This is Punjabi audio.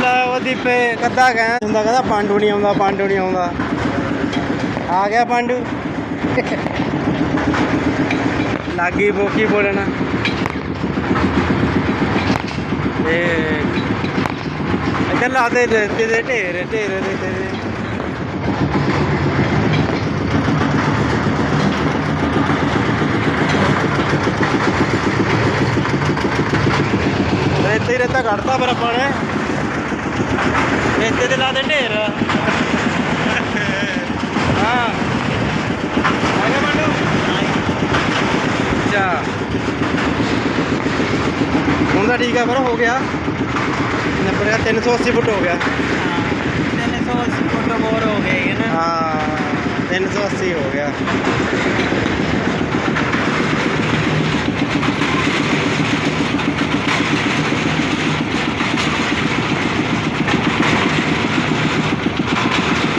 ਲੈ ਉਹ ਦੀਪੇ, ਕੱਦਾ ਕਹਿ ਹੁੰਦਾ ਕਹਿੰਦਾ ਪਾਂਡੂ ਨਹੀਂ ਆਉਂਦਾ, ਪਾਂਡੂ ਨਹੀਂ ਆਉਂਦਾ। ਆ ਗਿਆ ਪਾਂਡੂ। ਲੱਗੀ ਬੋਕੀ ਬੋਲਣਾ। ਤੇ ਇੱਧਰ ਲਾ ਦੇ ਰੇਤੇ ਦੇ ਢੇਰ ਢੇਰ ਰੇਤੇ ਦੇ ਰੇਤੇ ਰੇਤਾ ਕੱਢਤਾ ਫਿਰ ਆਪਾਂ ਨੇ। ਰੇਤੇ ਦੇ ਲਾ ਦੇ ਢੇਰ। ਹਾਂ। ਆ ਗਿਆ ਮੰਡੂ ਅੱਛਾ। ਹੁਣ ਤਾਂ ਠੀਕ ਆ ਫਿਰ ਹੋ ਗਿਆ। ਨੰਬਰ 380 ਫੁੱਟ ਹੋ ਗਿਆ। 380 ਫੁੱਟ ਹੋਰ ਹੋ ਗਏ ਨਾ। ਹਾਂ 380 ਹੋ ਗਿਆ।